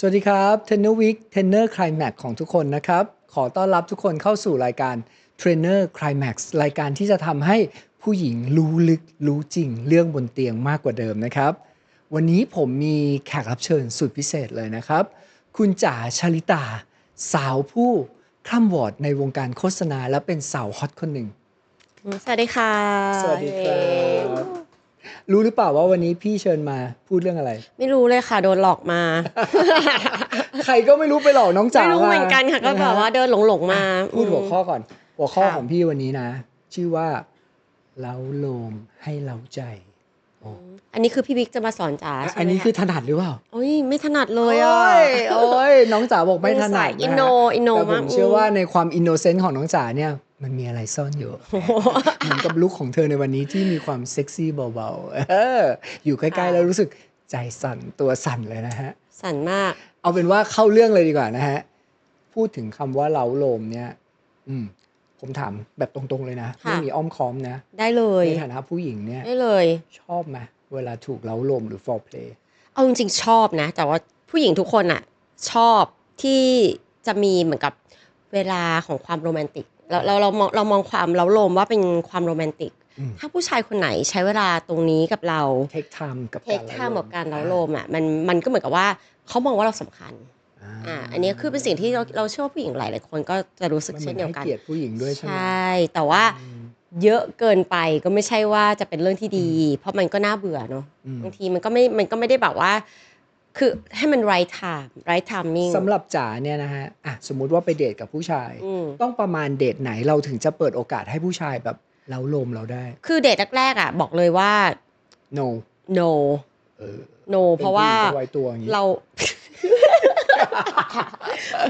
สวัสดีครับเทรนเนอร์วิกเทรนเนอร์คล m a x ของทุกคนนะครับ ขอต้อนรับทุกคนเข้าสู่รายการเทรนเนอร์คล m a x รายการที่จะทำให้ผู้หญิงรู้ลึกรู้จริง เรื่องบนเตียงมากกว่าเดิมนะครับ วันนี้ผมมีแขกรับเชิญสุดพิเศษเลยนะครับ คุณจ๋าชลิตา สาวผู้คล่ำวอร์ดในวงการโฆษณาและเป็นสาวฮอตคนหนึ่ง สวัสดีค่ะ สวัสดีครับ รู้หรือเปล่าว่าวันนี้พี่เชิญมาพูดเรื่องอะไร ไม่รู้เลยค่ะ โดนหลอกมา ใครก็ไม่รู้ไปหลอกน้องจ๋าไม่รู้เหมือนกันค่ะก็นฮแบบว่าเดินหลงหลงๆมา พูดหัวข้อก่อน หัวข้อค่ะของพี่วันนี้นะ ชื่อว่าเล้าโลมให้เล้าใจโอ้อันนี้คือพี่บิ๊กจะมาสอนจ๋าใช่ไหมอันนี้คือคะถนัดหรือเปล่าโอ้ยไม่ถนัดเลยอะโอ้ยโอ้ยน้องจ๋าบอกไม่ถนัสาดยนะอินโนอินโนแต่ผมมากเชื่อว่าในความอินโนเซนต์ของน้องจ๋าเนี่ย มันมีอะไรซ่อนอยู่โอ้โหเหมือนกับลุคของเธอในวันนี้ที่มีความเซ็กซี่เบาๆเอออยู่ใกล้ๆแล้วรู้สึกใจสั่นตัวสั่นเลยนะฮะ สั่นมาก เอาเป็นว่าเข้าเรื่องเลยดีกว่านะฮะ พูดถึงคำว่าเล้าโลมเนี่ย อืม ผมถามแบบตรงๆเลยนะค่ะไม่มีอ้อมค้อมนะ ได้เลยในฐานะผู้หญิงเนี่ย ได้เลย ชอบไหมเวลาถูกเล้าโลมหรือ for play เอาจริงๆชอบนะ แต่ว่าผู้หญิงทุกคนอะชอบที่จะมีเหมือนกับเวลาของความโรแมนติก เราเราเรามองเรามองความเล้าโลมว่าเป็นความโรแมนติกอืมถ้าผู้ชายคนไหนใช้เวลาตรงนี้กับเรา take time กับเทคไทม์กับการเล้าโลมอะมันมันก็เหมือนกับว่าเขามองว่าเราสำคัญอ่าอันนี้คือเป็นสิ่งที่เราเราเชื่อว่าผู้หญิงหลายหลายๆคนก็จะรู้สึกมันเหเช่มือนนเดียวให้กันเกียรติผู้หญิงด้วยใช่ใชไหม่แต่ว่าอืมเยอะเกินไปก็ไม่ใช่ว่าจะเป็นเรื่องที่ดี เพราะมันก็น่าเบื่อเนาะอืมบางทีมันก็ไม่มันก็ไม่ได้แบบว่า คือให้มัน right time right timing สำหรับจ๋าเนี่ยนะฮะอะสมมุติว่าไปเดทกับผู้ชาย อืม ต้องประมาณเดทไหนเราถึงจะเปิดโอกาสให้ผู้ชายแบบเล้าโลมเราได้ คือเดทแรกๆอะ บอกเลยว่า no no เออ no เพราะว่า ป็นผู้หญิงก็ไว้ตัวอย่างนี้ เรา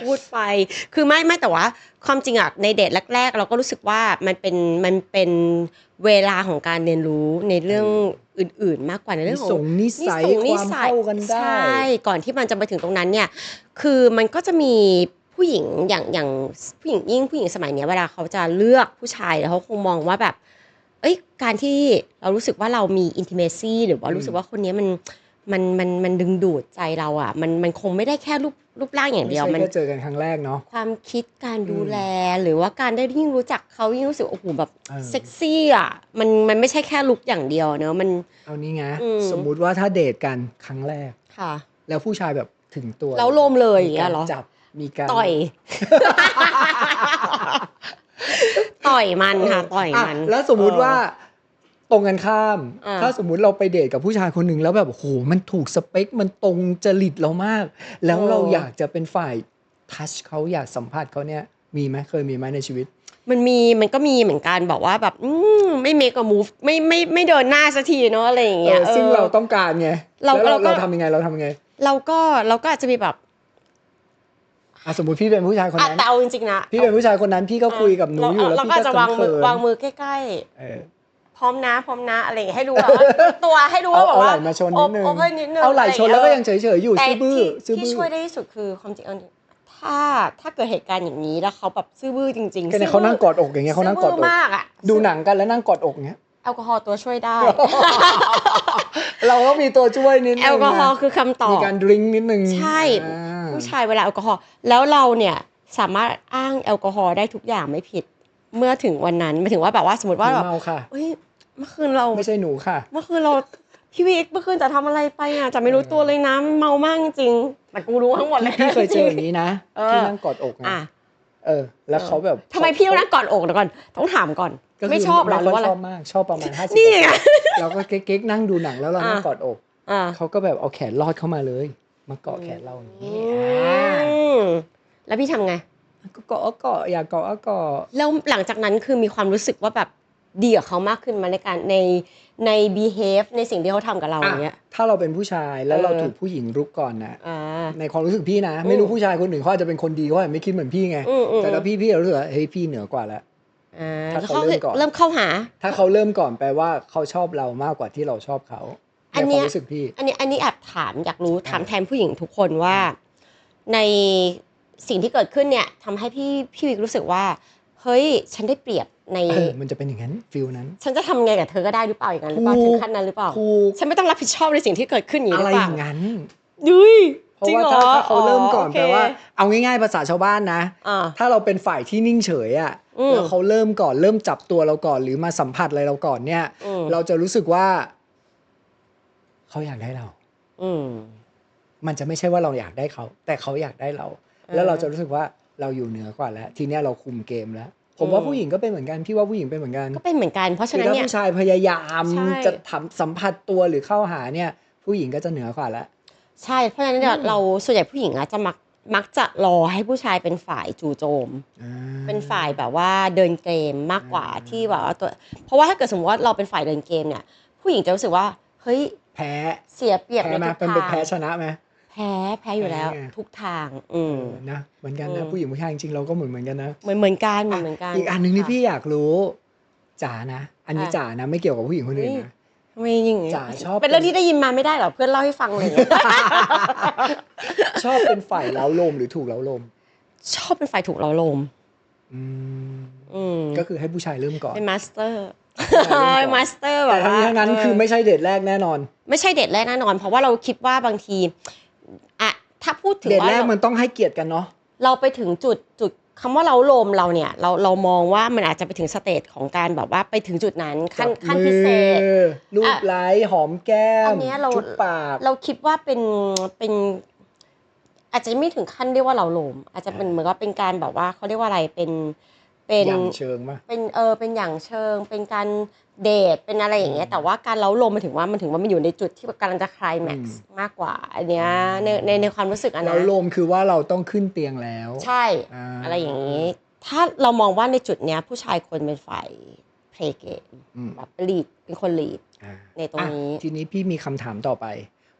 พูดไปคือไม่ไม่แต่ว่า ความจริงอะในเดทแรก ๆ เราก็รู้สึกว่ามันเป็นมันเป็นเวลาของการเรียนรู้ในเรื่องอื่น ๆ มากกว่าในเรื่องของส่งนิสัยส่งความเข้ากันได้ใช่ก่อนที่มันจะไปถึงตรงนั้นเนี่ย คือมันก็จะมีผู้หญิงอย่างอย่างผู้หญิงยิ่งผู้หญิงสมัยเนี้ยเวลาเขาจะเลือกผู้ชายแล้วเขาคงมองว่าแบบ เอ้ยการที่เรารู้สึกว่าเรามีอินทิเมซีหรือว่ารู้สึกว่าคนเนี้ยมัน มันมันมันดึงดูดใจเราอะ มันมันคงไม่ได้แค่รูปรูปร่างอย่างไม่เดียวใช่มันแค่เจอกันครั้งแรกเนาะความคิดการดูแลหรือว่าการได้ยิ่งรู้จักเขายิ่งรู้สึกโอ้โหแบบเออเซ็กซี่อะมันมันไม่ใช่แค่ลุกอย่างเดียวเนอะมันเอานี้ไงอืมสมมุติว่าถ้าเดทกันครั้งแรกค่ะ แล้วผู้ชายแบบถึงตัวแล้วโลมเลยอย่างเงี้ยเหรอมีกจับมีการต่อย ต่อยมันค่ะต่อยอะมัน แล้วสมมุติว่า ตรงกันข้าม อ่า ถ้าสมมุติเราไปเดทกับผู้ชายคนหนึ่งแล้วแบบโอ้โหมันถูกสเปค มันตรงจริตเรามาก แล้วเราอยากจะเป็นฝ่ายทัชเขาอยากสัมผัสเขาเนี่ยมีไหมเคยมีไหมในชีวิต มันมีมันก็มีเหมือนกันบอกว่าแบบอืมไม่ make a move ไม่ไม่ไม่เดินหน้าสักทีเนาะอะไรอย่างเอเงี้ยอซึ่งออเราต้องการไงเราแล้วเราเราก็ เราทำยังไงเราทำยังไงเราก็เราก็อาจจะมีแบบอะสมมติพี่เป็นผู้ชายคนอะนั้น แต่เอาจริงๆนะพี่เป็นผู้ชายคนนั้นพี่ก็คุยกับหนูอยู่แล้วเราพี่ก็ก็อาจจะวางมือเขินๆวางมือใกล้เออๆ พร้อมนะพร้อมนะอะไรอย่างเงี้ยให้รู้แบบว่าตัวให้รู้เอาว่าแบบเอาไหว่าล่มาชนนิดนึง โอเพ่นนิดนึงเอาไหล่ชนแล้วก็ยังอะรเฉยๆอยู่แต่ซื่อบื้อที่ซื่อที่บื้อช่วยได้ที่สุดคือความจริงเอาจริงถ้าถ้าเกิดเหตุการณ์อย่างนี้แล้วเขาแบบซื่อบื้อจริงๆก็เนี่ยเขานั่งกอดอกอย่างเงี้ยเขานั่งกอดซื่อกมากอะดูหนังกันแล้วนั่งกอดอกเงี้ย แอลกอฮอล์ตัวช่วยได้ เราก็มีตัวช่วยนิดนึงแอลกอฮอล์นะคือคำตอมีบ การดื่มนิดนึงใช่ อ่า ผู้ชายเวลาแอลกอฮอล์แล้วเราเนี่ยสามารถอ้างแอลกอฮอล์ได้ทุกอย่างไม่ผิด เมื่อถึงวันนั้นหมายถึงว่าแบบว่าสมมติว่าหนูแบบ เมาค่ะเฮ้ย เมื่อคืนเราไม่ใช่หนูค่ะ เมื่อคืนเราพี่วิกเมื่อคืนจะทำอะไรไปอะจะไม่รู้ตัวเลยนะเมามากจริงๆแต่กูรู้ทั้งหมดเลยพี่เคยเจออย่างนี้นะเออที่นั่งกอดอกนะอะเออ แล้วเขาแบบทำไมพี่ต้องนั่งกอดอกเดี๋ยวก่อนต้องถามก่อนก็คืไม่ชอบเหรอหรือว่าอะไรชอบมากชอบประมาณห้าสิบนี่ไงเราก็เก๊กๆนั่งดูหนังแล้วเรานั่งอะกอดอกอ่าเขาก็แบบเอาแขนลอดเข้ามาเลย มาเกาะแขนเราอย่างนี้แล้วพี่ทำไงอ่าก็เกาะก็เกาะอยากเกาะก็เกาะแล้วหลังจากนั้นคือมีความรู้สึกว่าแบบ ดีกับเขามากขึ้นมาในการในใน behave ในสิ่งที่เขาทำกับเราอย่างเงี้ยอะถ้าเราเป็นผู้ชายแล้วเออเราถูกผู้หญิงรุกก่อนนะอ่า ในความรู้สึกพี่นะ ไม่รู้ผู้ชายคนอื่นเขาอาจจะเป็นคนดีเขาอาจจะไม่คิดเหมือนพี่ไง อืมอืม แต่แล้วพี่พี่รู้สึกว่าเฮ้ยพี่เหนือกว่าแล้ว อ่าถ้าแล้วเขาเขาเริ่มก่อน เริ่มเข้าหา ถ้าเขาเริ่มก่อนแปลว่าเขาชอบเรามากกว่าที่เราชอบเขาอัในนคเนี้วามย รู้สึกพี่ อันนี้อันนี้แอบถามอยากรู้ถามอ่าแทนผู้หญิงทุกคนว่า ในสิ่งที่เกิดขึ้นเนี่ยทำให้พี่พี่วิกรู้สึกว่า เฮ้ย ฉันได้เปรียบ ในเออมันจะเป็นอย่างนั้นฟิลนั้น ฉันจะทำไงกับเธอก็ได้หรือเปล่าอย่างนั้นหรือเปล่าถูกถึงขั้นนั้นหรือเปล่าถูกฉันไม่ต้องรับผิดชอบในสิ่งที่เกิดขึ้นอย่างนี้อะหรือเปไรอล่าย่างนั้นดุยเพราะจริงว่าเหรถ้าอถ้าเขาเริ่มก่อนอ๋อโอเคแปลว่า เอาง่ายๆภาษาชาวบ้านนะอ่าถ้าเราเป็นฝ่ายที่นิ่งเฉยอะอืมแล้วเขาเริ่มก่อนเริ่มจับตัวเราก่อน หรือมาสัมผัสอะไรเราก่อนเนี่ยอืมเราจะรู้สึกว่า เขาอยากได้เรา อืมมันจะไม่ใช่ว่าเราอยากได้เขา แต่เขาอยากได้เรา แล้วเราจะรู้สึกว่าเราอยู่เหนือกว่าแล้ว ทีเนี้ยเราคุมเกมแล้ว ผมว่าอืมผู้หญิงก็เป็นเหมือนกันพี่ว่าผู้หญิงเป็นเหมือนกันก็เป็นเหมือนกันเพราะฉะคือนั้นถ้าเนี่ยผู้ชายพยายามใช่จะทำสัมผัสตัวหรือเข้าหาเนี่ย ผู้หญิงก็จะเหนือกว่าแล้วใช่เพราะฉะนั้นเนี่ยอืมเราส่วนใหญ่ผู้หญิงอะจะมักมักจะรอให้ผู้ชายเป็นฝ่ายจู่โจมอ่าเป็นฝ่ายแบบว่าเดินเกมมากกว่าอ่าที่แบบว่าตัวเพราะว่าถ้าเกิดสมมติว่าเราเป็นฝ่ายเดินเกมเนี่ย ผู้หญิงจะรู้สึกว่าเฮ้ยแพ้เสียเปรียบแพ้ในไหมทุกเป็นทาเป็นงแพ้ชนะไหมแพ้แพ้อยู่แล้ว แพ้ไง ทุกทาง อืมเออนะเหมือนกันอืนะมผู้หญิงผู้ชายจริงๆเราก็เหมือนเหมือนกันนะ เหมือนเหมือนกันเหมือนเหมือนกันอีกอันหนึ่งที่ค่ะ พี่อยากรู้จ๋านะ อันนี้ค่ะจ๋านะไม่เกี่ยวกับผู้หญิงคนอื่นนะ ทำไมยิงจ๋าชอบ เป็นเรื่องที่ได้ยินมาไม่ได้เหรอเพื่อนเล่าให้ฟังเลย ชอบเป็นฝ่ายเล้าโลมหรือถูกเล้าโลมชอบเป็นฝ่ายถูกเราลม อืมอืมก็คือให้ผู้ชายเริ่มก่อน เป็นมาสเตอร์ผู้ชายเริ่มก่อนเป็นมาสเตอร์แบแต่บทั้งว่านี้ทั้งนั้นเคือไม่ใช่เดทแรกแน่นอน ไม่ใช่เดทแรกแน่นอน เพราะว่าเราคิดว่าบางที อะถ้าพูดถึงเดทว่าแรกเรามันต้องให้เกียรติกันเนาะ เราไปถึงจุดจุดคำว่าเราโลมเราเนี่ยเราเรามองว่ามันอาจจะไปถึงสเตจของการแบบว่าไปถึงจุดนั้นขั้นจับขั้นพิเศษ มือลูบไล้หอมแก้มอันเนี้ยเรา จุ๊บปาก เราคิดว่าเป็นเป็นอาจจะไม่ถึงขั้นเรียกว่าเราโลม อาจจะเป็นเหมือนกับเป็นการแบบว่าเขาเรียกว่าอะไรเป็นเป็น อย่างเชิงมา เป็นเออเป็นอย่างเชิงเป็นการ เดทเป็นอะไรอย่างเงี้ยแต่ว่าการเล้าลมมันถึงว่ามันถึงว่ามันอยู่ในจุดที่กำลังจะคลายแม็กซ์มากกว่า อันเนี้ยในในในความรู้สึกอันเรานะโลมคือว่าเราต้องขึ้นเตียงแล้ว ใช่าอะไรอย่างนี้ ถ้าเรามองว่าในจุดเนี้ย ผู้ชายควรเป็นฝ่ายเพลย์เกมอืมแบบลีดเป็นคนลีด อ่าในตรงนี้ อะทีนี้พี่มีคำถามต่อไป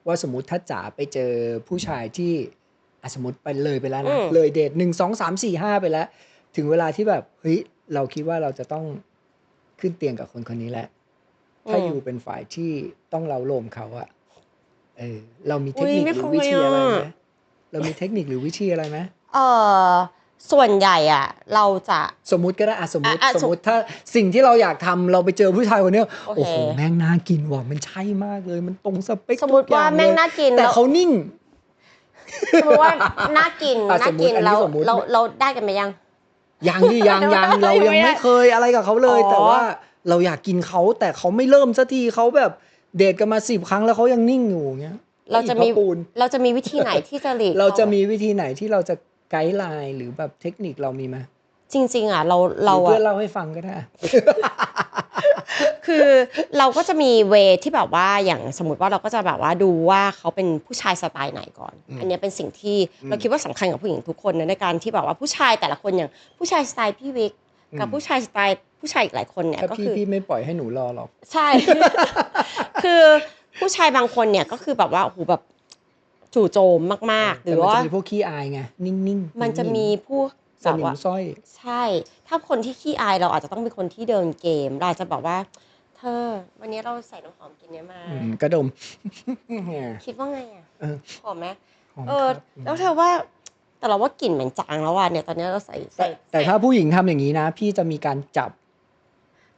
ว่าสมมติถ้าจ๋าไปเจอผู้ชายที่อะสมมติไปเลยไปแล้วอืนะมเลยเดทหนึ่งสองสามสี่ห้าไปแล้ว ถึงเวลาที่แบบเฮ้ยเราคิดว่าเราจะต้อง ขึ้นเตียงกับคนคนนี้แหละ ถ้าอยู่เป็นฝ่ายที่ต้องเราโลมเขาอะเออ เรามีเทคนิคหรือวิธีอะไรไหมเรามีเทคนิคหรือวิธีอะไรไหมเออส่วนใหญ่อะเราจะสมมุติก็ได้อะสมมติอะอะสมมติถ้าสิ่งที่เราอยากทำเราไปเจอผู้ชายคนเนี้ยโอเคโอ้โหแม่งน่ากินว่ะมันใช่มากเลย มันตรงสเปคสมมติทุกอย่ว่างแม่งเลยน่ากินแต่แล้วเขานิ่งสมมติว่าน่ากินอะน่าสมมุติกินอันนี้เราสมมุติเราเราได้กันไหมยัง ยังดิยังยังเรายังไม่ได้ไม่เคยอะไรกับเขาเลยอ๋อแต่ว่าเราอยากกินเขาแต่เขาไม่เริ่มสักทีเขาแบบเดทกันมาสิบครั้งแล้วเขายังนิ่งอยู่อย่างเงี้ยเราจะมีอีพปูนเราจะมีวิธีไหนที่จะหลีกเราจะขมีวิธีไหนที่เราจะไกด์ไลน์หรือแบบเทคนิคเรามีไหม จริง ๆอะเราเราหออะเพื่อนเล่าให้ฟังก็ได้ คือเราก็จะมีเวที่แบบว่าอย่างสมมติว่าเราก็จะแบบว่าดูว่าเขาเป็นผู้ชายสไตล์ไหนก่อนอืมอันเนี้ยเป็นสิ่งที่อืมเราคิดว่าสำคัญกับผู้หญิงทุกคนนะในการที่แบบว่าผู้ชายแต่ละคนอย่างผู้ชายสไตล์พี่วิกกับอืมผู้ชายสไตล์ผู้ชายอีกหลายคนเนี่ยถ้าก็พี่คือพี่ไม่ปล่อยให้หนูรอหรอกใช่ คือผู้ชายบางคนเนี่ยก็คือแบบว่าโอ้โหแบบจู่โจมมาก ๆหแต่รือมันว่าจะมีพวกขี้อายไงนิ่งๆมันจะมีผู้สแบบนิมว่าสร้อย ใช่ ถ้าคนที่ขี้อายเราอาจจะต้องเป็นคนที่เดินเกม เราอาจจะบอกว่า เธอ วันนี้เราใส่น้ำหอมกลินเนี้ยมาอืมกระดม คิดว่าไงอะเออ หอมไหมหอมเออ ครับแล้วเธอว่าแต่เราว่ากลิ่นเหมือนจางแล้วอะเนี่ยตอนนี้เราใส่แต่ใส่แต่ถ้าผู้หญิงทำอย่างนี้นะ พี่จะมีการจับ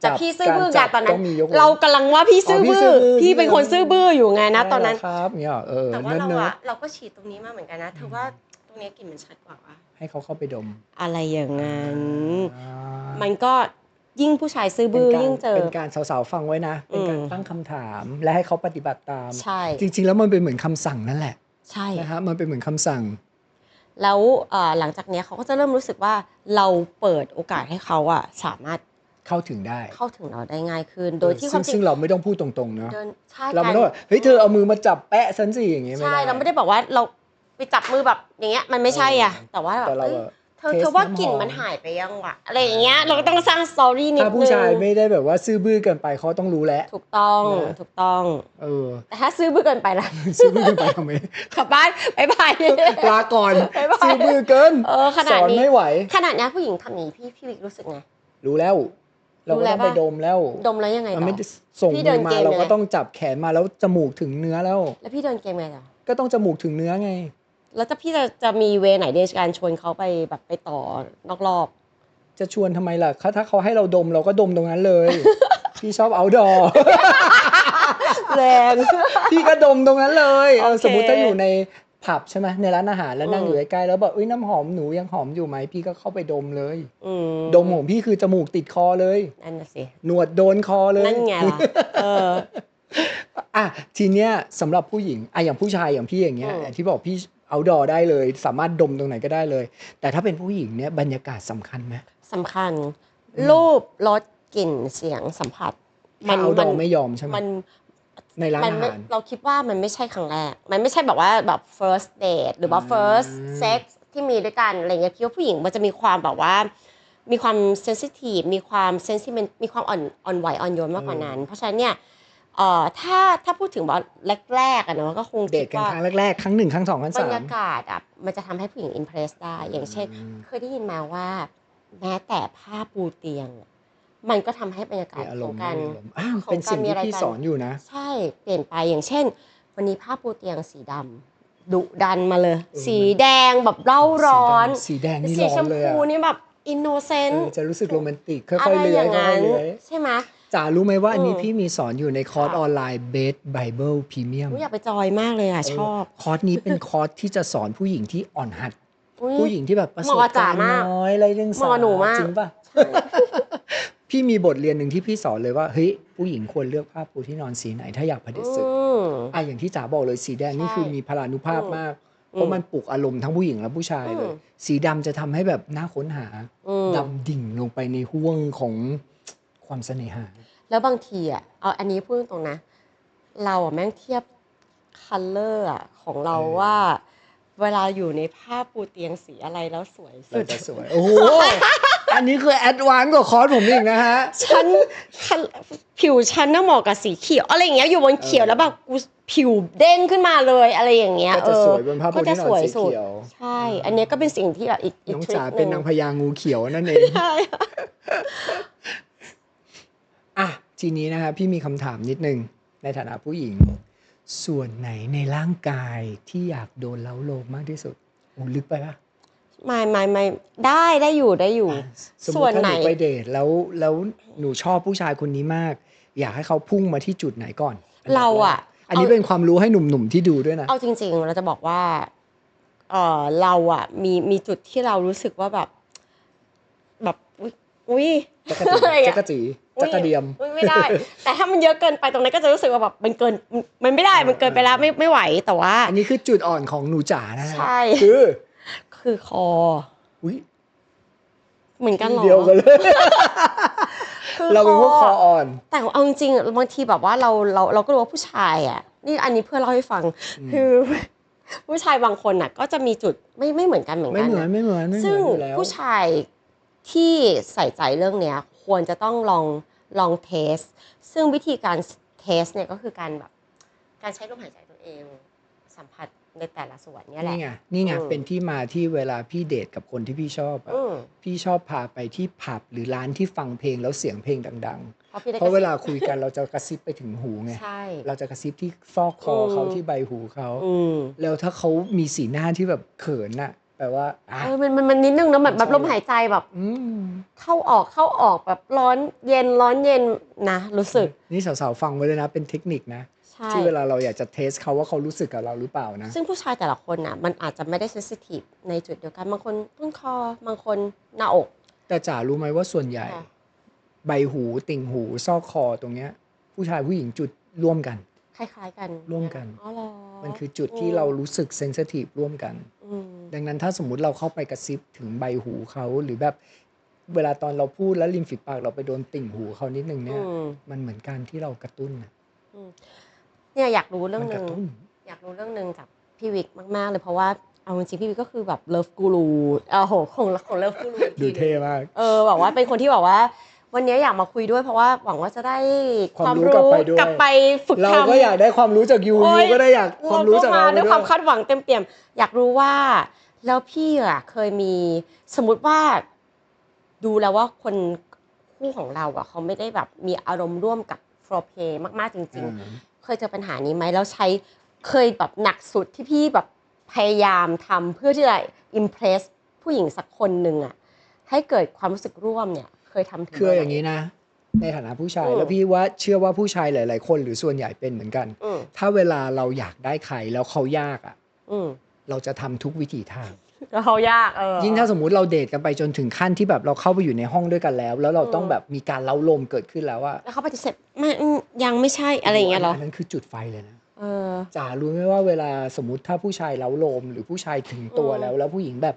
แต่พี่ซื่อบื้อจักันตอนนั้ต้นองมียกว้น เรากำลังว่าพี่ซื่ออ๋อพี่บื้ซื่ออบื้อ พี่เป็นคนซื่อบื้ออยู่ไงนะ ตอนนั้น ได้แล้วครับเนี่ยเหรอเออแต่ว่าเนิเราร์อะดเราก็ฉีดตรงนี้มาเหมือนกันนะเธอว่าตรงนี้กลิ่นมันชัดกว่าวะๆ ให้เขาเข้าไปดม อะไรอย่างนั้นอ่ามันก็ยิ่งผู้ชายซื่อเป็นบื้อการยิ่งเจอ เป็นการสาวๆฟังไว้นะ เป็นการอืมตั้งคำถามและให้เขาปฏิบัติตาม ใช่ จริง ๆ แล้วมันเป็นเหมือนคำสั่งนั่นแหละ ใช่นะฮะมันเป็นเหมือนคำสั่ง แล้วเอ่อหลังจากเนี้ยเขาก็จะเริ่มรู้สึกว่าเราเปิดโอกาสให้เขาอะสามารถเข้าถึงได้ เข้าถึงเราได้ง่ายขึ้น โดยที่คซึ่วางมจริซึ่งงเราไม่ต้องพูดตรงๆเนาะเดินใช่เราไม่กต้องแบบเฮ้ยเธอเอามือมาจับแปะฉันสิอย่างเงี้ยไม่ใช่ได้เราไม่ได้บอกว่าเรา ไปจับมือแบบอย่างเงี้ยมันไม่ใช่อะเออแต่ว่าแบบแต่เราเอ้ยอะเธอเทสเธอว่ากลิ่นน้ำหอมมันหายไปยังวะอะไรอย่างเงี้ยเราก็ต้องสร้างสตอรี่นิดนึงถ้าผู้ชายไม่ได้แบบว่าซื่อบื้อเกินไปเขาต้องรู้แล้วถูกต้องนะ ถูกต้อง เออ แต่ถ้าซื้อบื้อเกินไปล่ะ ซื่อบื้อเกินไปทำไมกลับบ้านบายบายลาก่อนบ๊ายบายซื่อบื้อเกินเออขนาสดอนนี้ไม่ไหว ขนาดเนี้ยผู้หญิงทำอย่างนี้พี่พี่วิกรู้สึกไง รู้แล้ว เรารู้ก็แล้ต้วองไปปะ ดมแล้วดมแล้วยังไงมันต่ไม่อ ได้ส่งพี่เดิมือนมาเกมเราเลยก็นะต้องจับแขนมาแล้วจมูกถึงเนื้อแล้ว แล้วพี่เดินเกมไงต่อก็ต้องจมูกถึงเนื้อไง แล้วจะพี่จะจะมีเวไหนในการชวนเขาไปแบบไปต่อนอกรอบ จะชวนทำไมล่ะถ้าถ้าเขาให้เราดมเราก็ดมตรงนั้นเลย พี่ชอบเอาดอ แรง พี่ก็ดมตรงนั้นเลยเออโอเคสมมติถ้าอยู่ในผับใช่ไหมในร้านอาหารแล้วนั่งอืม อยู่ใกล้ๆแล้วบอกเอ้ยน้ำหอมหนูยังหอมอยู่ไหมพี่ก็เข้าไปดมเลย อืมดมของพี่คือจมูกติดคอเลย นั่นน่ะสิหนวดโดนคอเลยนั่นไงล่ะเออ อะทีเนี้ยสำหรับผู้หญิงอะอย่างผู้ชายอย่างพี่อย่างเงี้ยอืมที่บอกพี่ เอาดอได้เลย สามารถดมตรงไหนก็ได้เลย แต่ถ้าเป็นผู้หญิงเนี่ยบรรยากาศสำคัญไหม สำคัญรูปรสกลิ่นเสียงสัมผัสถ้าเอาดอไม่ยอมใช่ไหมมันในร้านมัอาไม่หาร เราคิดว่ามันไม่ใช่ครั้งแรก มันไม่ใช่แบบว่าแบบ first date หรือว่าอืม first sex ที่มีด้วยกันอะไรเงี้ยพี่ว่าผู้หญิงมันจะมีความแบบว่า มีความ sensitive มีความ sentiment มีความอ่อนอ่อนไหวอ่อนโยนมากกว่านั้น เพราะฉะนั้นเนี่ย เอ่อถ้าถ้าพูดถึงว่าแรกๆอะเนาะก็คงเดคิทดกันว่าครั้งแรกๆครั้งหนึ่งครั้งสองครั้งบรสารมยากาศอะมันจะทำให้ผู้หญิง impress ได้ อย่างเช่น อืม เคยได้ยินมาว่า แม้แต่ผ้าปูเตียงมันก็ทำให้บรรยากาศมีอารขอมงณ์การ มีอารมณ์อ้าวของเป็นสิ่งการมีที่อะไรพี่กัน สอนอยู่นะ ใช่เปลี่ยนไปอย่างเช่น วันนี้ผ้าปูเตียงสีดำดุดันมาเลย เออ สีแดงแบบเร่าร้อน สีแดงนี่สีร้อชนมเลยอะพูนี่แบบอินโนเซนเอต์อจะรู้สึกโรแมนติกค่อะอยไรๆเลื้ออยย่างค่นั้อยน ๆเลื้อย ใช่ไหม จ๋ารู้ไหมว่าอันนี้อืมพี่มีสอนอยู่ในคอร์สค่ะออนไลน์เบสไบเบิลพรีเมียมอุ๊ยอยากไปจอยมากเลยอะ ชอบ คอร์สนี้เป็นคอร์สที่จะสอนผู้หญิงที่อ่อนหัดอุ๊ยผู้หญิงที่แบบประสเหบมาะกับจ๋าการณ์มากน้อยไรเรื่องเหมาะกับหนูมากจริงป่ะพี่มีบทเรียนหนึ่งที่พี่สอนเลยว่าเฮ้ยผู้หญิงควรเลือกผ้าปูที่นอนสีไหนถ้าอยากผลิตศึกอืมอะอย่างที่จ๋าบอกเลยสีแดงนี่ใช่คือมีพลานุภาพอืมมากอืมเพราะมันปลุกอารมณ์ทั้งผู้หญิงและผู้ชายเลยอืมสีดำจะทำให้แบบน่าค้นหาอืมดำดิ่งลงไปในห้วงของ ความเสน่หา แล้วบางทีอะเอาอันนี้พูดตรงๆนะ เราอะแม่งเทียบคัลเลอร์อะของเราเออ ว่า เวลาอยู่ในผ้าปูเตียงสีอะไรแล้วสวยสุเราดจะสวย โอ้โห อันนี้คือแอดวานซ์กว่าคอร์สผมอีกนะฮะ ฉันคันผิวฉันน่ะเหมาะกับสีเขียวอะไรอย่างเงี้ยอยู่บนเขียวเออแล้วแบบกูผิวเด้งขึ้นมาเลยอะไรอย่างเงี้ยก็จะสวยบนผ้าปูก็จะที่นสอนวยสีสุดเขียว ใช่ อันเนี้ยก็เป็นสิ่งที่แบบอีกอีกน้องทริคจ๋าหเป็นนึ่นางพญางูเขียวนั่นเอง ใช่อะ ทีนี้นะครับพี่มีคำถามนิดนึงในฐานะผู้หญิง ส่วนไหนในร่างกายที่อยากโดนเล้าโลมมากที่สุดโอ้ลึกไปปะไม่ไม่ไม่ได้ได้อยู่ได้อยู่อะสมมส่วตินถ้าไหหน นูไปเดทแล้วแล้วหนูชอบผู้ชายคนนี้มาก อยากให้เขาพุ่งมาที่จุดไหนก่อนนดับเราอะ แกอันนี้เป็นความรู้ให้หนุ่มๆที่ดูด้วยนะ เอาจริง ๆ เราจะบอกว่าเออเราอะมีมีจุดที่เรารู้สึกว่าแบบ แบบอุ๊ยอุ้ยจักรจีอะไรอะ จักรจี จักรเดียมอุ๊ไม่ได้ แต่ถ้ามันเยอะเกินไปตรงนั้นก็จะรู้สึกว่าแบบมันเกินมันไม่ได้มันเกินไปแล้วไม่ไม่ไหวแต่ว่า อันนี้คือจุดอ่อนของหนูจ๋านะฮะใช่คือ คือคออุ้ยเหมือนกันเหรอเดียวกันเลยคือเราเป็นพวกคออ่อน แต่เอาจริงๆบางทีแบบว่าเราเราเราก็รู้ว่าผู้ชายอะ นี่อันนี้เพื่อนเล่าให้ฟังอืมคือผู้ชายบางคนน่ะ ก็จะมีจุดไม่ไม่เหมือนกันเหมือนไม่กันเหมือนนะไม่เหมือนไม่เหมืซึ่องนอยู่แล้วผู้ชายที่ใส่ใจเรื่องเนี้ย ควรจะต้องลอง ลองเทส ซึ่งวิธีการเทสเนี่ยก็คือการแบบการใช้ลมหายใจตัวเอง สัมผัสในแต่ละส่วนเนี่ยแหละ นี่ไงนี่ไงอืมเป็นที่มาที่เวลาพี่เดทกับคนที่พี่ชอบอะอืมพี่ชอบพาไปที่ผับหรือร้านที่ฟังเพลงแล้วเสียงเพลงดังเพราะพี่ได้ๆเพราะเวลากระซิบคุยกันเราจะกระซิบไปถึงหูไงใช่เราจะกระซิบที่ซอกคออมเขาที่ใบหูเขาอืมแล้วถ้าเขามีสีหน้าที่แบบเขินน่ะ แปลว่าอะเออมันมันมันนิดนึงนะแบบแบบใช่ลมหายใจแบบอืมเข้าออกเข้าออกแบบร้อนเย็นร้อนเย็นนะรู้สึก นี่สาวๆฟังไว้เลยนะเป็นเทคนิคนะใช่ที่เวลาเราอยากจะเทสเขาว่าเขารู้สึกกับเราหรือเปล่านะ ซึ่งผู้ชายแต่ละคนน่ะมันอาจจะไม่ได้เซนซิทีฟในจุดเดียวกัน บางคนต้นคอบางคนหน้าอก แต่จ๋ารู้ไหมว่าส่วนใหญ่ค่ะใบหูติ่งหูซอกคอตรงเนี้ย ผู้ชายผู้หญิงจุดร่วมกัน คล้ายๆกันร่วมกัน อ๋อเหรอมันคือจุดที่เรารู้สึกเซนซิทีฟร่วมกัน อืมดังนั้นถ้าสมมุติเราเข้าไปกระซิบถึงใบหูเขาหรือแบบเวลาตอนเราพูดแล้วริมฝีปากเราไปโดนติ่งหูเขานิดนึงเนี่ย อืมมันเหมือนการที่เรากระตุ้นนะเนี่ยอยากรู้เรื่องมันหกนึ่ระง ตุ้น อยากรู้เรื่องหนึ่งจากพี่วิกมาก ๆ เลยเพราะว่าเอาจริงๆพี่วิกก็คือแบบเลิฟกูรูเออโหของของเลิฟกูรูดูเท่มาก เออบอกว่าเป็นคนที่บอกว่า วันนี้อยากมาคุยด้วยเพราะว่าหวังว่าจะได้ความรู้กลับไปด้วยกลับไปฝึกเราทำก็อยากได้ความรู้จากยูโอ๊ยูยก็ได้อยากความรู้จากเรามาไปด้วยด้ความวยคาดหวังเต็มเปี่ยม อยากรู้ว่า แล้วพี่อะเคยมีสมมติว่า ดูแล้วว่าคนคู่ของเราอะเขาไม่ได้แบบมีอารมณ์ร่วมกับฟลอเพย์มากๆจริงอ่าๆเคยเจอปัญหานี้ไหมแล้วใช้เคยแบบหนักสุดที่พี่แบบพยายามทำเพื่อที่จะอิมเพรสผู้หญิงสักคนหนึ่งอะให้เกิดความรู้สึกร่วมเนี่ย เคยทำถึงคือเบร์ไหอย่างนี้นะ ในฐานะผู้ชายอืมแล้วพี่ว่าเชื่อว่าผู้ชายหลาย ๆ คนหรือส่วนใหญ่เป็นเหมือนกันอืมถ้าเวลาเราอยากได้ใครแล้วเขายากอะอืมเราจะทำทุกวิถีทางแล้วเขายากเออยิ่งถ้าสมมุติเราเดทกันไปจนถึงขั้นที่แบบเราเข้าไปอยู่ในห้องด้วยกันแล้ว แล้วเราอืมต้องแบบมีการเล้าลมเกิดขึ้นแล้วอะแล้วเขาปฏิเสธไม่อืมยังไม่ใช่อะไรอย่างเงี้ยเหรอนนั้นคือจุดไฟเลยนะเออจ๋ารู้ไหมว่าเวลาสมมติถ้าผู้ชายเล้าลมหรือผู้ชายถึงตัวอืมแล้ว แล้วผู้หญิงแบบ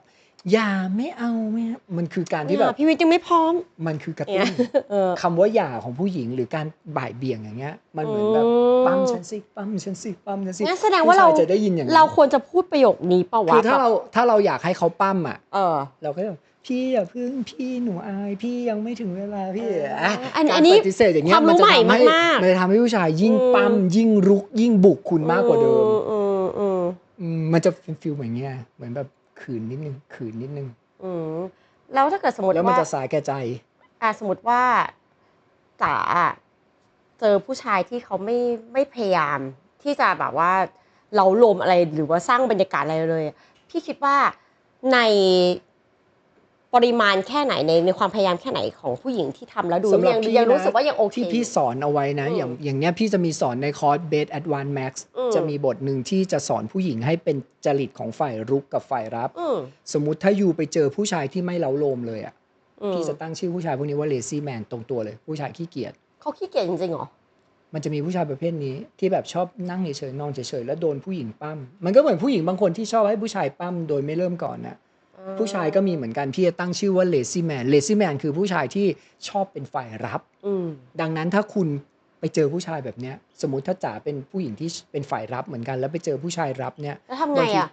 อย่าไม่เอาไม่เอามันคือการที่แบบเนี่ยพี่วิทย์ยังไม่พร้อม มันคือกระเนี่ตุ้ยนเออคำว่าหย่าของผู้หญิงหรือการบ่ายเบี่ยงอย่างเงี้ย มันเหมือนแบบอืมปั้มฉันสิปั้มฉันสิปั้มฉันสิงั้นแสดงว่าเราผู้ชยจะได้ยินอย่างนั้นเราควรจะพูดประโยคนี้เปล่าวะคือถ้าแบบเราถ้าเราอยากให้เขาปั้มอะเออเราก็จะแบบพี่อย่าพึ่งพี่หนูอายพี่ยังไม่ถึงเวลาพี่เอออะอันการอันนี้ปฏิเสธอย่างเงี้คยวามรู้มันจะใหม่ทำให้มากๆมันจะทำให้ผู้ชายยิ่งอืมปั้มยิ่งรุกยิ่งบุกคุณมากกว่าเดิมอืมอืมอืมมันจะเป็นฟิลเหมือนเงี้ยเหมือนแบบ ขืนนิดนึงขืนนิดนึงอืมแล้วถ้าเกิดสมมติแล้วมันว่าจะสาแก่ใจ อะสมมติว่าจ๋าเจอผู้ชายที่เขาไม่ไม่พยายาม ที่จะแบบว่าเราลมอะไรหรือว่าสร้างบรรยากาศอะไรเลย พี่คิดว่าใน ปริมาณแค่ไหนในในความพยายามแค่ไหนของผู้หญิงที่ทำแล้วดูสำหรับยังพี่ยังรู้นะสึกว่ายังโอเค ที่พี่สอนเอาไว้นะ อืมอย่างอย่างเนี้ยพี่จะมีสอนในคอร์ส Base Advanced Max อืม จะมีบทหนึ่งที่จะสอนผู้หญิงให้เป็นจริตของฝ่ายรุกกับฝ่ายรับ อืมสมมุติถ้ายูไปเจอผู้ชายที่ไม่เล้าโลมเลยอะอืมพี่จะตั้งชื่อผู้ชายพวกนี้ว่า lazy man ตรงตัวเลยผู้ชายขี้เกียจ เขาขี้เกียจจริงๆเหรอ มันจะมีผู้ชายประเภทนี้ที่แบบชอบนั่งเฉยๆนอนเฉยๆแล้วโดนผู้หญิงปั้มมันก็เหมือนผู้หญิงบางคนที่ชอบให้ผู้ชายปั้มโดยไม่เริ่มก่อนนะ ผู้ชายก็มีเหมือนกันพี่จะตั้งชื่อว่า lazy man lazy man คือผู้ชายที่ชอบเป็นฝ่ายรับอืมดังนั้นถ้าคุณไปเจอผู้ชายแบบเนี้ย สมมติถ้าจ๋าเป็นผู้หญิงที่เป็นฝ่ายรับเหมือนกัน แล้วไปเจอผู้ชายรับเนี่ยแล้วทำไงอะ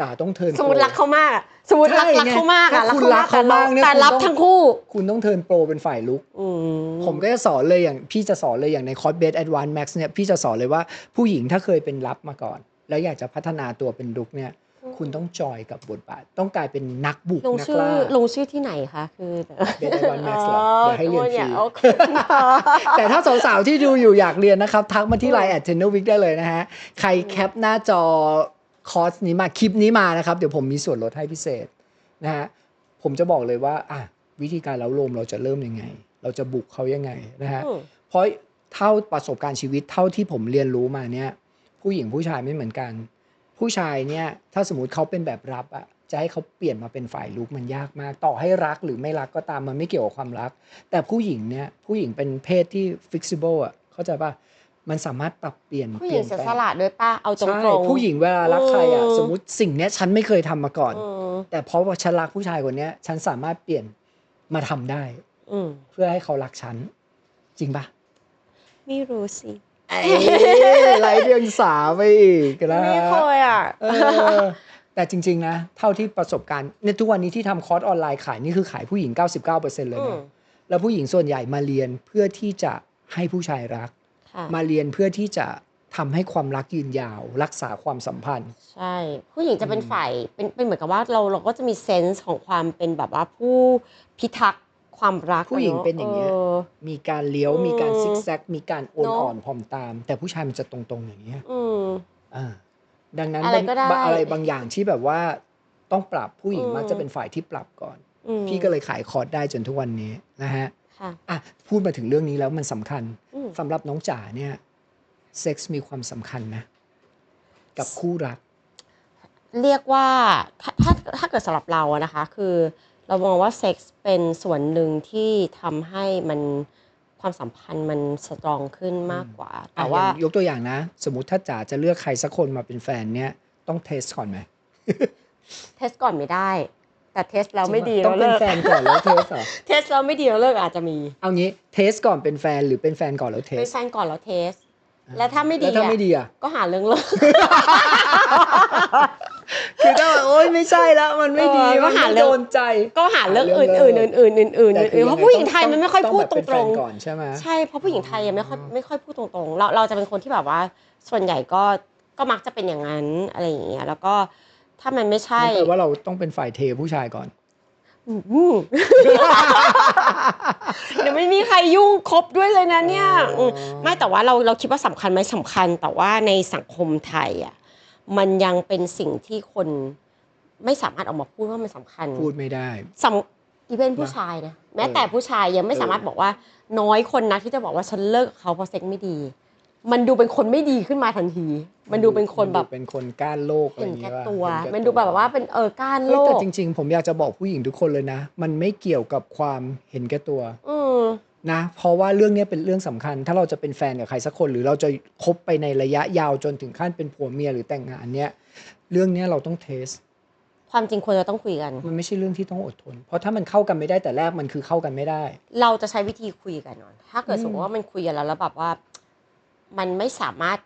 จ๋าต้องเทิร์นสมมติรักเขามากอะสมมติรักใช่รักไงเขามากอะถ้าคุณรักเขามากเนี่ยแต่คุณรับต้องทั้งคู่ คุณต้องเทิร์นโปรเป็นฝ่ายลุกอืมผมก็จะสอนเลยอย่างพี่จะสอนเลยอย่างในคอร์สเบสแอดวานซ์แม็กซ์เนี่ยพี่จะสอนเลยว่าผู้หญิงถ้าเคยเป็นรับมาก่อน แล้วอยากจะพัฒนาตัวเป็นลุกเนี่ย คุณต้องจอยกับบทบาท ต้องกลายเป็นนักบุกลงนักชื่อล่าลงชื่อที่ไหนคะคือ Bed Advance Max เหรอเดี๋ยวให้เรียนฟรีโอเคแต่ถ้าสาวๆที่ดูอยู่อยากเรียนนะครับ ทักมาที่ไลน์แอดเทนเนอร์วิกได้เลยนะฮะ ใครแคปหน้าจอคอร์สนี้มาคลิปนี้มานะครับ เดี๋ยวผมมีส่วนลดให้พิเศษนะฮะผมจะบอกเลยว่าอะวิธีการเล้าโลมเราจะเริ่มยังไง เราจะบุกเขายังไงนะฮะอืมเพราะเท่าประสบการณ์ชีวิตเท่าที่ผมเรียนรู้มาเนี่ยผู้หญิงผู้ชายไม่เหมือนกัน ผู้ชายเนี่ยถ้าสมมติเขาเป็นแบบรับอะจะให้เขาเปลี่ยนมาเป็นฝ่ายลุกมันยากมาก ต่อให้รักหรือไม่รักก็ตามมันไม่เกี่ยวกับความรัก แต่ผู้หญิงเนี่ยผู้หญิงเป็นเพศที่ flexible อะเข้าใจป่ะมันสามารถปรับเปลี่ยนผู้หเปญิลี่งยนเสียแปลสงละด้วยป่ะเอาตรงใช่ๆผู้หญิงเวลารักใครอะอืมสมมติสิ่งเนี้ยฉันไม่เคยทำมาก่อนอืมแต่เพราะว่าฉันรักผู้ชายคนเนี้ย ฉันสามารถเปลี่ยนมาทำได้ อืมเพื่อให้เขารักฉัน จริงปะไม่รู้สิเอ้ย ไรเดียงสาไปอีกนะไม่เคยอะเออแต่จริง ๆ นะ เท่าที่ประสบการณ์ในทุกวันนี้ที่ทำคอร์สออนไลน์ขายนี่คือขายผู้หญิง 99%เลยอืมนะแล้วผู้หญิงส่วนใหญ่มาเรียนเพื่อที่จะให้ผู้ชายรักค่ะมาเรียนเพื่อที่จะทำให้ความรักยืนยาว รักษาความสัมพันธ์ ใช่ ผู้หญิงจะเป็นอืมฝ่ายเป็นเป็นเหมือนกับว่าเราเราก็จะมีเซนส์ของความเป็นแบบว่าผู้พิทักษ์ ความรักผู้หญิงะเป็นอย่างเงี้ยมีการเลี้ยวอืมมีการซิกแซกมีการโอนเนอะอ่อนผ่อมตาม แต่ผู้ชายมันจะตรงๆอย่างเงี้ยอืมอ่าดังนั้นอะไรก็ได้บางอะไรบางอย่างที่แบบว่าต้องปรับผู้หญิงอืมมักจะเป็นฝ่ายที่ปรับก่อนอืมพี่ก็เลยขายคอร์สได้จนทุกวันนี้นะฮะค่ะอะพูดมาถึงเรื่องนี้แล้วมันสำคัญอืมสำหรับน้องจ๋าเนี่ยเซ็กส์มีความสำคัญนะ กับคู่รัก เรียกว่าถ้าถ้าถ้าเกิดสำหรับเราอะนะคะ คือ เรามองว่าเซ็กส์เป็นส่วนหนึ่งที่ทำให้มันความสัมพันธ์มันสตรองขึ้นมากกว่า แต่อะว่าอย่างยกตัวอย่างนะ สมมติถ้าจ๋าจะเลือกใครสักคนมาเป็นแฟนเนี่ย ต้องเทสก่อนไหม เทสก่อนไม่ได้ แต่เทสแล้วไม่ดีต้องแล้วเป็นเลิกแฟนก่อนแล้วเทสเหรอเทสแล้วไม่ดีแล้วเลิกอาจจะมี เอางี้เทสก่อนเป็นแฟนหรือเป็นแฟนก่อนแล้วเทเป็สนแฟนก่อนแล้วเทส แล้วถ้าไม่ดีแล้วถ้าอะไม่ดีอะก็หาเรื่องเลิกคือถ้าแบบโอ๊ยไม่ใช่แล้วมันไม่ดีเออก็มันหาไม่เรื่องโดนใจ ก็หาเรื่องหาอื่นเรื่อื่อนงอื่นอื่นอื่นอื่นแต่คือื่นอเพราะผู้หญิงไทยมันไม่ค่อยต้พูดแบบตเป็นแฟรนงก่อนใช่ไหมๆใช่เพราะผู้หญิงไทยยังไม่ค่อยอ๋อไม่ค่อยพูดตรงๆ เราเราจะเป็นคนที่แบบว่า ส่วนใหญ่ก็ก็มักจะเป็นอย่างนั้นอะไรอย่างเงี้ยแล้วก็ถ้ามันไม่ใช่นั่นแปลว่าเราต้องเป็นฝ่ายเทผู้ชายก่อน ใครยุ่งครบด้วยเลยนะเนี่ยอ๋ออืมไม่แต่ว่าเราเราคิดว่าสำคัญไหมสำคัญ แต่ว่าในสังคมไทยอะมันยังเป็นสิ่งที่คนไม่สามารถออกมาพูดว่ามันสำคัญ พูดไม่ได้ สำอีเวนผู้ชายนะแม้แต่ผู้ชายยังไม่เออสามารถบอกว่าน้อยคนนะที่จะบอกว่าฉันเลิกกับเขาเพราะเซ็กไม่ดี มันดูเป็นคนไม่ดีขึ้นมาทันที มันดูเป็นคนแบบเป็นคนก้านโลกอะไรเห็อนย่างแก่เงี้ยตัวเห็แก่มันดูแบบว่าเป็นเออก้านเฮ้โลยแต่กจริง ๆ ผมอยากจะบอกผู้หญิงทุกคนเลยนะ มันไม่เกี่ยวกับความเห็นแก่ตัว อืม นะ เพราะว่าเรื่องเนี้ยเป็นเรื่องสำคัญ ถ้าเราจะเป็นแฟนกับใครสักคน หรือเราจะคบไปในระยะยาวจนถึงขั้นเป็นผัวเมียหรือแต่งงานเนี้ยเรื่องเนี้ยเราต้องเทส ความจริงควรจะต้องคุยกัน มันไม่ใช่เรื่องที่ต้องอดทน เพราะถ้ามันเข้ากันไม่ได้แต่แรกมันคือเข้ากันไม่ได้ เราจะใช้วิธีคุยกันเนอะถ้าเกิดอืมสมมติว่ามันคุยกันแล้วแล้วแบบว่า มันไม่สามารถ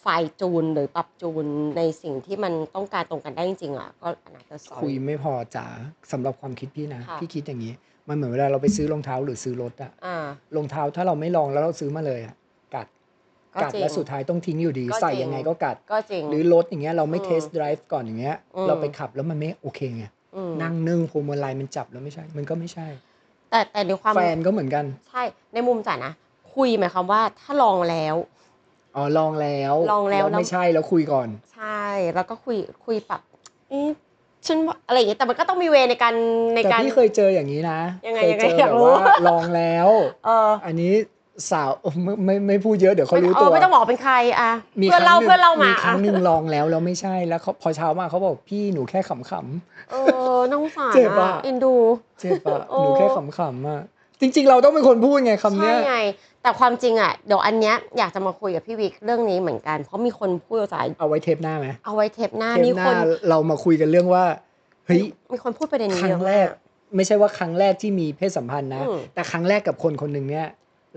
ไฟล์จูนหรือปรับจูนในสิ่งที่มันต้องการตรงกันได้จริงๆอะก็อนาคตคุยไม่พอจ๋าสำหรับความคิดพี่นะค่ะพี่คิดอย่างนี้ มันเหมือนเวลาเราไปซื้อรองเท้าหรือซื้อรถอะอ่า รองเท้าถ้าเราไม่ลองแล้วเราซื้อมาเลยอะกัดก็กัดจริงแล้วสุดท้ายต้องทิ้งอยู่ดีก็ใส่จริงยังไงก็กัด ก็จริง หรือรถอย่างเงี้ยเราไม่อืมเทสต์ไดรฟ์ก่อนอย่างเงี้ยอืม เราไปขับแล้วมันไม่โอเคไงอืมนั่งนึ่งพวงมาลัยมันจับแล้วไม่ใช่ มันก็ไม่ใช่ แต่แต่ในความแฟนก็เหมือนกันใช่ ในมุมจ๋านะ คุยหมายความว่าถ้าลองแล้ว อ๋อลองแล้วลองแล้วแล้ว ไม่ใช่แล้วคุยก่อน ใช่ แล้วก็คุยคุยปรับเอ๊ะ ฉันว่าอะไรอย่างเงี้ยแต่มันก็ต้องมีเวในการในแต่การ พี่เคยเจออย่างนี้นะยังไงเคยยังไงเจออยาแบกบรู้ ว่าลองแล้ว เอออันนี้สาวไม่ไม่ไม่พูดเยอะเดี๋ยวเขารู้ออตัวไม่ต้องบอกเป็นใครอะมีเพื่อนเราครั้งหงเพื่อนเรามาครั้งหนึ่งลองแล้วแล้วไม่ใช่แล้วเขาพอเช้ามาเขาบอกพี่หนูแค่ขำๆเออน้องสารเจ็บอะ เอ็นดูเจ็บอะโอ้หนูแค่ขำๆอะ จริง ๆ เราต้องเป็นคนพูดไงคำเนี้ใช่ยไง แต่ความจริงอะเดี๋ยวอันเนี้ยอยากจะมาคุยกับพี่วิกเรื่องนี้เหมือนกัน เพราะมีคนพูดภาษาเอาไว้เทปหน้าไหมเอาไว้เทปหน้าเทปมีหคน้าน เรามาคุยกันเรื่องว่าเฮ้ยมีคนพูดประเด็นนี้ครั้เยงอะแรมากก ไม่ใช่ว่าครั้งแรกที่มีเพศสัมพันธ์นะ อืม แต่ครั้งแรกกับคนคนหนึ่งเนี่ย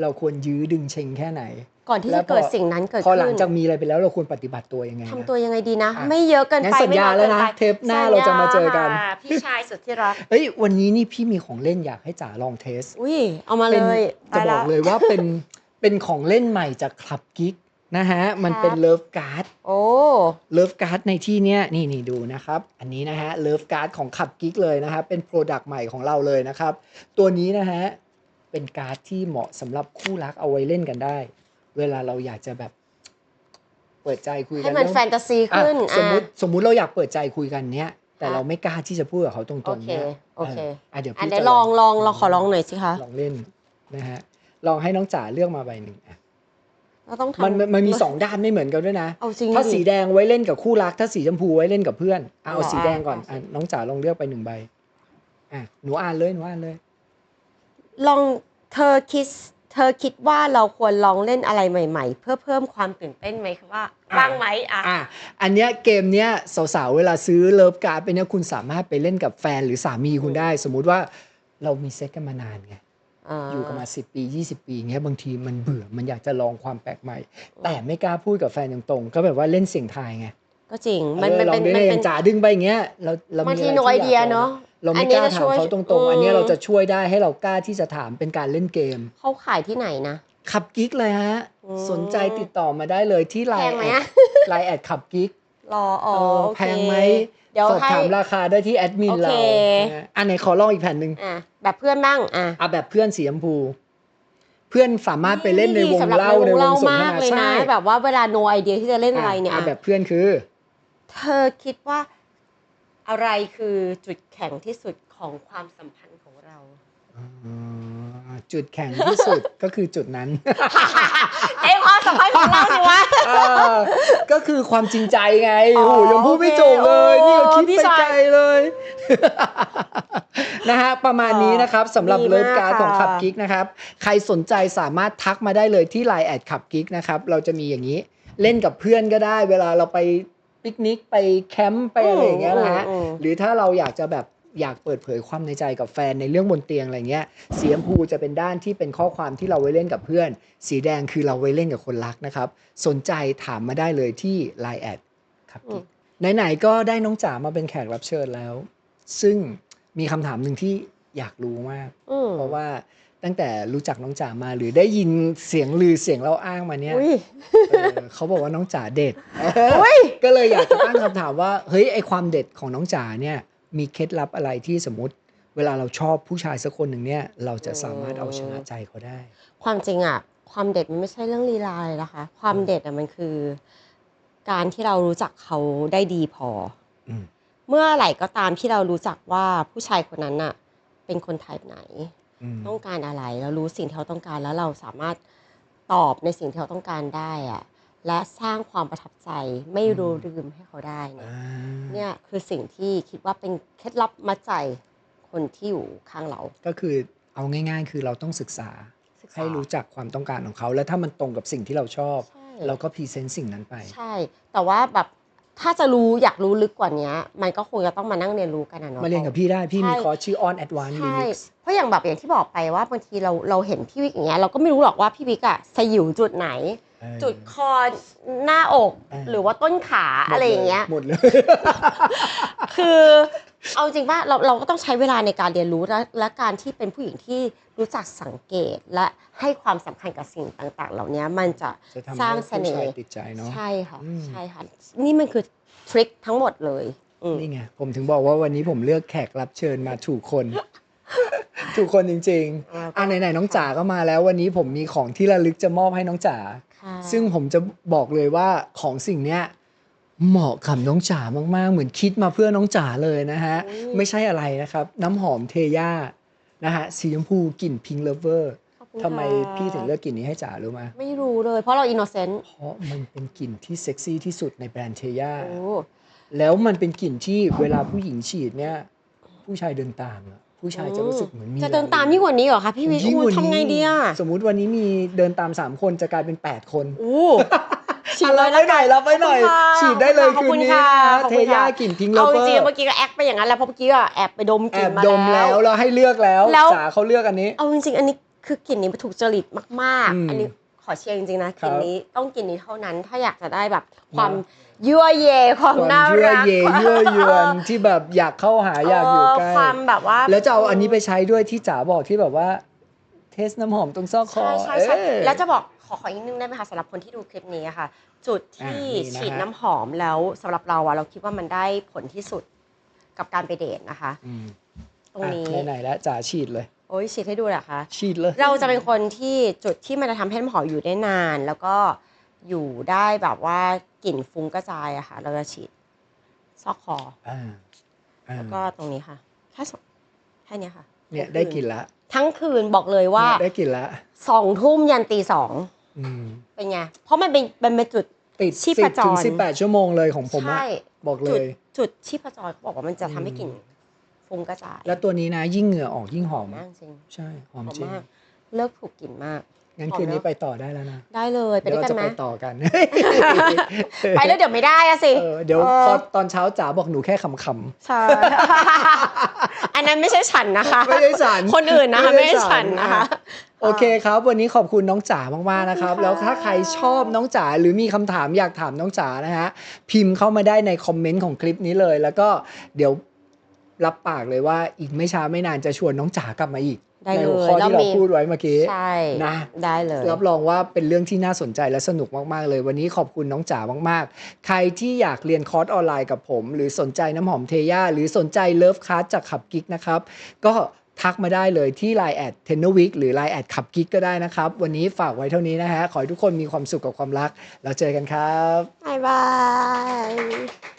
เราควรยื้อดึงเชงแค่ไหน ก่อนที่แล้จะวพอเกิดสิ่งนั้นเกิดพอขึ้นหลังจากมีอะไรไปแล้วเราควรปฏิบัติตัวยังไงทำนะตัวยังไงดีนะอะไม่เยอะเกินงั้นไปสัญไม่ญาน้อยแล้วเกินนะไปเทปหน้าเราจะมาเจอกันสัญญาค่ะพี่ชายสุดที่รักเฮ้ยวันนี้นี่พี่มีของเล่นอยากให้จ๋าลองเทสอุ้ยเอามาเลเป็นยจะตายบละอกเลยว่าเป็นเป็นของเล่นใหม่จากคลับกิ๊กนะฮะมันเป็นครับเลิฟการ์ดโอ้เลิฟการ์ดในที่เนี้ยนี่นี่ดูนะครับ อันนี้นะฮะเลิฟการ์ดของขับกิ๊กเลยนะครับเป็นโปรดักต์ใหม่ของเราเลยนะครับ ตัวนี้นะฮะเป็นการ์ดที่เหมาะสำหรับคู่รักเอาไว้เล่นกันได้ เวลาเราอยากจะแบบเปิดใจคุยกัให้นมันเรื่องแฟนตาซีอะขึ้นสมมติอะสมมุติเราอยากเปิดใจคุยกันเนี้ยแต่ค่ะเราไม่กล้าที่จะพูดกับเขาตรโองๆเคเนี้ยโอเคอะเดี๋ยวอันพี่เดี๋ยจะวลองลองลองขอลองหน่อยสิคะลองเล่นนะฮะลองให้น้องจ๋าเลือกมาใบหนึ่งอะเราต้องมันทำมันมันมีสองด้านไม่เหมือนกันด้วยนะเอาจริงถ้าดิสีแดงไว้เล่นกับคู่รัก ถ้าสีชมพูไว้เล่นกับเพื่อนเอาเหรอสีแดงก่อนอะอะน้องจ๋าลองเลือกไปหนึ่งใบอะหนูอ่านเลยหนูอ่านเลย ลองเธอคิด เธอคิดว่าเราควรลองเล่นอะไรใหม่ ๆ เพื่อเพิ่มความตื่นเต้นไหมคะว่าอะบ้างไหมอะอะอันเนี้ยเกมเนี้ยสาวๆเวลาซื้อเลิฟการ์ดไปเนี้ยคุณสามารถไปเล่นกับแฟนหรือสามีคุณได้ สมมุติว่าเรามีเซ็กกันมานานไงอยู่กันมาสิปี 20 ปีเงี้ยบางทีมันเบื่อมันอยากจะลองความแปลกใหม่ แต่ไม่กล้าพูดกับแฟนตรงๆก็แบบว่าเล่นเสียงทายไงก็จริงมันเออมันลอเป็งนดูมันเนี่ยอเป็นย่างจ๋าดึงไปอย่างเงี้ยเราเราบางมีทีอะไรโนไอที่เดียยากลองเนาะเราอัไม่นกนี้ล้าจะถาช่มวยเขาตรงๆ อันเนี้ยอืมเราจะช่วยได้ให้เรากล้าที่จะถามเป็นการเล่นเกม เขาขายที่ไหนนะขับกิ๊กเลยฮะอืมสนใจติดต่อมาได้เลยที่ไลแพงน์ไหมแออะดไลน์แอดขับกิ๊กรออ๋อเออโอเคแพงไหมเดี๋ยวสอบให้ถามราคาได้ที่แอดมินโอเราเคนะฮะอันไหนขอลองอีกแผ่นหนึ่งอะแบบเพื่อนบ้างอะเอาแบบเพื่อนสีชมพู เพื่อนสามารถไปเล่นในวงสำหรับเล่าในวเล่างสนทมากนาเลยนะใช่แบบว่าเวลาโนไอเดียที่จะเล่นอะไรเนี่ยอะอะแบบเพื่อนคือ เธอคิดว่า อะไรคือจุดแข็งที่สุดของความสัมพันธ์ของเราอ๋อจุดแข็งที่สุดก็คือจุดนั้นไอ้ความสัมพันธ์ของเราสิวะเออก็คือความจริงใจไงอ๋อโอ้โหยังพูดไม่จบเลยโอเคนี่ก็คิดพี่ไปชายไกลเลยนะฮะประมาณนี้นะครับสำหรับดีมากเลิฟการ์ดของค่ะขับกิ๊กนะครับ ใครสนใจสามารถทักมาได้เลยที่ Line แอดขับกิ๊กนะครับ เราจะมีอย่างนี้เล่นกับเพื่อนก็ได้ เวลาเราไป ปิกนิกไปแคมป์ไปอะไรอย่างเงี้ยนะฮะอืมอืมหรือถ้าเราอยากจะแบบอยากเปิดเผยความในใจกับแฟนในเรื่องบนเตียงอะไรเงี้ย สีชมพูจะเป็นด้านที่เป็นข้อความที่เราไว้เล่นกับเพื่อน สีแดงคือเราไว้เล่นกับคนรักนะครับ สนใจถามมาได้เลยที่ Line แอดครับอืมไหนๆก็ได้น้องจ๋ามาเป็นแขกรับเชิญแล้ว ซึ่งมีคำถามหนึ่งที่อยากรู้มากอืมเพราะว่า ตั้งแต่รู้จักน้องจ๋ามาหรือได้ยินเสียงลือเสียงเล่าอ้างมาเนี่ยอุ้ยเออเขาบอกว่าน้องจ๋าเด็ดอุ้ยก็เลยอยากจะตั้งคำถามว่าเฮ้ยไอความเด็ดของน้องจ๋าเนี่ยมีเคล็ดลับอะไรที่สมมติ เวลาเราชอบผู้ชายสักคนหนึ่งเนี่ยเราจะสามารถเอาชนะใจเขาได้ ความจริงอะความเด็ดมันไม่ใช่เรื่องลีลาเลยนะคะ ความเด็ดอะมันคือ การที่เรารู้จักเขาได้ดีพออืมเมื่อไหร่ก็ตามที่เรารู้จักว่าผู้ชายคนนั้นน่ะ เป็นคนไทป์ไหนอืม ต้องการอะไร เรารู้สิ่งที่เขาต้องการแล้วเราสามารถตอบในสิ่งที่เขาต้องการได้อะและสร้างความประทับใจไม่รู้ลืมให้เขาได้เนี่ยอ่าเนี่ยคือสิ่งที่คิดว่าเป็นเคล็ดลับมัดใจคนที่อยู่ข้างเรา ก็คือเอาง่าย ๆ คือเราต้องศึกษาศึกษาให้รู้จักความต้องการของเขา แล้วถ้ามันตรงกับสิ่งที่เราชอบใช่เราก็พรีเซนต์สิ่งนั้นไป ใช่ แต่ว่าแบบ ถ้าจะรู้อยากรู้ลึกกว่านี้มันก็คงจะต้องมานั่งเรียนรู้กันนะเนาะมาเรียนกับพี่ได้พี่มีใช่คอร์สชื่อ on advanced ใช่ lyrics เพราะอย่างแบบอย่างที่บอกไปว่าบางทีเราเราเห็นพี่วิกอย่างเงี้ยเราก็ไม่รู้หรอกว่าพี่วิกอะสยิวจุดไหนเออ จุดคอหน้าอกเออหรือว่าต้นขาหมดอะไรอย่างเงี้ยหมดเลยคือเอาจริงว่าเราเราก็ต้องใช้เวลาในการเรียนรู้และและการที่เป็นผู้หญิงที่รู้จักสังเกตและให้ความสำคัญกับสิ่งต่าง ๆ เหล่านี้มันจะจะทำสร้างให้เสผู้น่ชายห์ติดใจเนาะใช่ค่ะอืมใช่ค่ะนี่มันคือทริคทั้งหมดเลยอืมนี่ไงผมถึงบอกว่าวันนี้ผมเลือกแขกรับเชิญมาถูกคน ถูกคนจริงอ่าๆอะไหนๆน้องจ๋าก็มาแล้ว วันนี้ผมมีของที่ระลึกจะมอบให้น้องจ๋าค่ะซึ่งผมจะบอกเลยว่าของสิ่งเนี้ยเหมาะกับน้องจ๋ามากๆ เหมือนคิดมาเพื่อน้องจ๋าเลยนะฮะ ไม่ใช่อะไรนะครับ น้ำหอมเทย่านะฮะสีชมพูกลิ่นพิงเลเวอร์ขอบคุณทำไมค่ะพี่ถึงเลือกกลิ่นนี้ให้จ๋ารู้ไหมไม่รู้เลย เพราะเราอินโนเซนต์เพราะมันเป็นกลิ่นที่เซ็กซี่ที่สุดในแบรนด์เทย่าโอ้แล้วมันเป็นกลิ่นที่เวลาผู้หญิงฉีดเนี่ย ผู้ชายเดินตามอะ ผู้ชายจะรู้สึกเหมือนมีจะเดินตามยิ่งกว่านี้เหรอคะพี่วิกยิ่งอู้กว่านี้ทำไงดีอะสมมุติวันนี้มีเดินตาม 3 คนจะกลายเป็น 8 คนอู้ฉีดอะเลรับยไว้หน่อยรับไว้หน่อยขอบคุณค่ะฉีดได้เลยขอบคืคุนณนี้ค่ะนะขอบเทคุณค่ะย่ากลิ่นพิงเลเอาเวจอริงๆร์เมื่อกี้ก็แอคไปอย่างนั้นแล้วเพราะเมื่อกี้ก็แอบไปดมกแอลิ่นบมาดมแล้วเราให้เลือกแล้วแล้วจ๋าเขาเลือกอันนี้ เอาจริงๆอันนี้คือกลิ่นนี้ถูกจริตมากอืมๆอันนี้ขอเชียร์จริงๆนะคกรับลิ่นนี้ต้องกลิ่นนี้เท่านั้นถ้าอยากจะได้แบบความนะ ยั่วเยความความน่าเยื่อรักเยเยื่อยวนที่แบบอยากเข้าหาอยากอยู่ใกล้เความแบบว่า แล้วจะเอาอันนี้ไปใช้ด้วยที่จ๋าบอกที่แบบว่า เทสน้ำหอมตรงซอกคอใช่ใช่ใช่เอ้ยแล้วจะบอกขอขออีกนิดนึงได้ไหมคะสำหรับคนที่ดูคลิปนี้อะค่ะ จุดที่อะนี่นะฮะฉีดน้ำหอมแล้วสำหรับเราอะเราคิดว่ามันได้ผลที่สุดกับการไปเดทนะคะอืมตรงนี้อะไหนๆแล้วจ๋าฉีดเลยโอ้ยฉีดให้ดูเหรอคะฉีดเลย เราจะเป็นคนที่จุดที่มันจะทำให้น้ำหอมอยู่ได้นาน แล้วก็อยู่ได้แบบว่า กลิ่นฟุ้งกระจายอะค่ะ เราจะฉีดซอกคออ่าอ่าแล้วก็ตรงนี้ค่ะ แค่สองแค่เนี้ยค่ะเนี่ยทั้งได้คืกลิ่นละทั้งคืนบอกเลยว่าเนี่ยได้กลิ่นละสองทุ่มยันตีสองอืมเป็นไง เพราะมันเป็นเป็นเป็นจุด ติดชีสิพบจถึงรสิบแปดชั่วโมงเลยของผมอะใช่ บอกเลจุดย จุดชีพจรเขาบอกว่ามันจะทำให้กลิ่นอืมฟุ้งกระจายแล้วตัวนี้นะยิ่งเหงื่อออกยิ่งหอม มากจริง ใช่ หอหมอมจริง มาก เลิกถูกกลิ่นมาก งั้นหอมคืนนี้เนอะไปต่อได้แล้วนะ ได้เลยไปเดี๋ยวด้วยเรากันจะไหมไปต่อกัน ไปแล้วเดี๋ยวไม่ได้อะสิ เออเดี๋ยวเออ พอตอนเช้าจ๋าบอกหนูแค่ขำใช่ อันนั้นไม่ใช่ฉันนะคะ ๆไม่ได้ฉันคนอื่นนะคะไม่ไม่ได้ใช่ฉัฉันนนะคะ โอเคครับ วันนี้ขอบคุณน้องจ๋ามากๆนะครับ ขอบคุณค่ะ แล้วถ้าใครชอบน้องจ๋าหรือมีคำถามอยากถามน้องจ๋านะฮะพิมพ์เข้ามาได้ในคอมเมนต์ของคลิปนี้เลย แล้วก็เดี๋ยวรับปากเลยว่าอีกไม่ช้าไม่นานจะชวนน้องจ๋ากลับมาอีก ได้ในเลหัวยข้อแล้วที่เรามีพูดไว้เมื่อกี้ใช่นะได้เลยรับรองว่าเป็นเรื่องที่น่าสนใจและสนุกมากๆเลย วันนี้ขอบคุณน้องจ๋ามากๆ ใครที่อยากเรียนคอร์สออนไลน์กับผม หรือสนใจน้ำหอมเทย่าหรือสนใจเลิฟค a า t จากขับกิ๊กนะครับ ก็ทักมาได้เลยที่ Line แอดเทนนวิกหรือ Line แอดขับกิ๊กก็ได้นะครับ วันนี้ฝากไว้เท่านี้นะฮะ ขอให้ทุกคนมีความสุขกับความรัก แล้วเจอกันครับ บ๊ายบาย